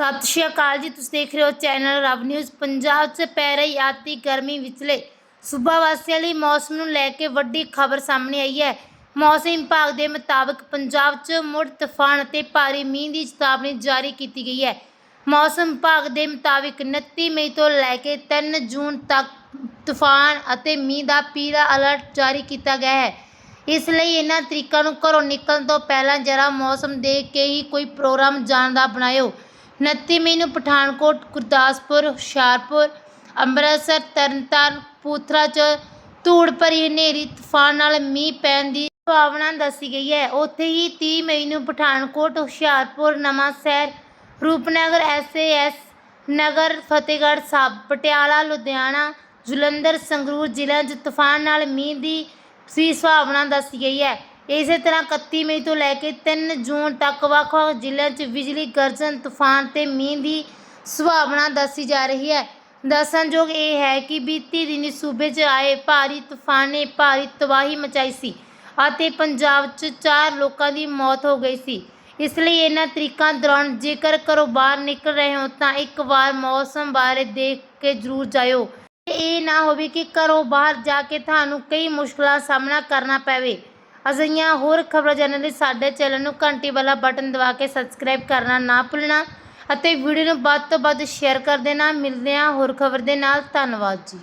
ਸਤਿ ਸ਼੍ਰੀ ਅਕਾਲ ਜੀ, ਤੁਸੀਂ ਦੇਖ ਰਹੇ ਹੋ ਚੈਨਲ ਰਵ ਨਿਊਜ਼, ਪੰਜਾਬ 'ਚ ਪੈ ਰਹੀ ਆਤੀ ਗਰਮੀ ਵਿਚਲੇ ਸੂਬਾ ਵਾਸੀਆਂ ਲਈ ਮੌਸਮ ਨੂੰ ਲੈ ਕੇ ਵੱਡੀ ਖਬਰ ਸਾਹਮਣੇ ਆਈ ਹੈ। ਮੌਸਮ ਵਿਭਾਗ ਦੇ ਮੁਤਾਬਕ ਪੰਜਾਬ 'ਚ ਮੁੜ ਤੂਫਾਨ ਅਤੇ ਭਾਰੀ ਮੀਂਹ ਦੀ ਚੇਤਾਵਨੀ ਜਾਰੀ ਕੀਤੀ ਗਈ ਹੈ। ਮੌਸਮ ਵਿਭਾਗ ਦੇ ਮੁਤਾਬਕ 29 ਮਈ ਤੋਂ ਲੈ ਕੇ 3 ਜੂਨ ਤੱਕ ਤੂਫਾਨ ਅਤੇ ਮੀਂਹ ਦਾ ਪੀਲਾ ਅਲਰਟ ਜਾਰੀ ਕੀਤਾ ਗਿਆ ਹੈ। ਇਸ ਲਈ ਇਹਨਾਂ ਤਰੀਕਾਂ ਨੂੰ ਘਰੋਂ ਨਿਕਲਣ ਤੋਂ ਪਹਿਲਾਂ ਜਰਾ ਮੌਸਮ ਦੇਖ ਕੇ ਹੀ ਕੋਈ ਪ੍ਰੋਗਰਾਮ ਜਾਣ ਦਾ ਬਣਾਇਓ। 29 ਮਈ ਨੂੰ ਪਠਾਨਕੋਟ, ਗੁਰਦਾਸਪੁਰ, ਹੁਸ਼ਿਆਰਪੁਰ, ਅੰਮ੍ਰਿਤਸਰ, ਤਰਨਤਾਰਨ, ਪੂਥਰਾ ਚ ਧੂੜ ਭਰੀ ਹਨੇਰੀ ਤੂਫਾਨ ਨਾਲ ਮੀਂਹ ਪੈਣ ਦੀ ਸੰਭਾਵਨਾ ਦੱਸੀ ਗਈ ਹੈ। ਉੱਥੇ ਹੀ 30 ਮਈ ਨੂੰ ਪਠਾਨਕੋਟ, ਹੁਸ਼ਿਆਰਪੁਰ ਨਵਾਂ ਸ਼ਹਿਰ ਰੂਪਨਗਰ ਐਸਏਐਸ ਨਗਰ ਫਤਿਹਗੜ੍ਹ ਸਾਹਿਬ, ਪਟਿਆਲਾ, ਲੁਧਿਆਣਾ, ਜਲੰਧਰ, ਸੰਗਰੂਰ ਜ਼ਿਲ੍ਹਿਆਂ 'ਚ ਤੂਫਾਨ ਨਾਲ ਮੀਂਹ ਦੀ ਸੀ ਸੰਭਾਵਨਾ ਦੱਸੀ ਗਈ ਹੈ। ਇਸੇ ਤਰ੍ਹਾਂ 31 ਮਈ ਤੋਂ ਲੈ ਕੇ 3 ਜੂਨ ਤੱਕ ਵੱਖ-ਵੱਖ ਜ਼ਿਲ੍ਹਿਆਂ 'ਚ ਬਿਜਲੀ ਗਰਜਨ ਤੂਫਾਨ ਤੇ ਮੀਂਹ ਦੀ ਸੰਭਾਵਨਾ ਦੱਸੀ ਜਾ ਰਹੀ ਹੈ। ਦੱਸਣਯੋਗ ਇਹ ਹੈ ਕਿ ਬੀਤੀ ਦਿਨੀ ਸੂਬੇ 'ਚ ਆਏ ਭਾਰੀ ਤੂਫਾਨ ਨੇ ਭਾਰੀ ਤਬਾਹੀ ਮਚਾਈ ਸੀ ਅਤੇ ਪੰਜਾਬ 'ਚ 4 ਲੋਕਾਂ ਦੀ ਮੌਤ ਹੋ ਗਈ ਸੀ। ਇਸ ਲਈ ਇਹਨਾਂ ਤਰੀਕਾਂ ਦੌਰਾਨ ਜੇਕਰ ਘਰੋਂ ਬਾਹਰ ਨਿਕਲ ਰਹੇ ਹੋ ਤਾਂ ਇੱਕ ਵਾਰ ਮੌਸਮ ਬਾਰੇ ਦੇਖ ਕੇ ਜ਼ਰੂਰ ਜਾਇਓ। ਇਹ ਨਾ ਹੋਵੇ ਕਿ ਘਰੋਂ ਬਾਹਰ ਜਾ ਕੇ ਤੁਹਾਨੂੰ ਕਈ ਮੁਸ਼ਕਲਾਂ ਦਾ ਸਾਹਮਣਾ ਕਰਨਾ ਪਵੇ। ਅਜਿਹੀਆਂ ਹੋਰ ਖਬਰਾਂ ਜਾਣਨ ਲਈ ਸਾਡੇ ਚੈਨਲ ਨੂੰ ਘੰਟੀ ਵਾਲਾ ਬਟਨ ਦਬਾ ਕੇ ਸਬਸਕ੍ਰਾਈਬ ਕਰਨਾ ਨਾ ਭੁੱਲਣਾ ਅਤੇ ਵੀਡੀਓ ਨੂੰ ਵੱਧ ਤੋਂ ਵੱਧ ਸ਼ੇਅਰ ਕਰ ਦੇਣਾ। ਮਿਲਦੇ ਹਾਂ ਹੋਰ ਖਬਰ ਦੇ ਨਾਲ। ਧੰਨਵਾਦ ਜੀ।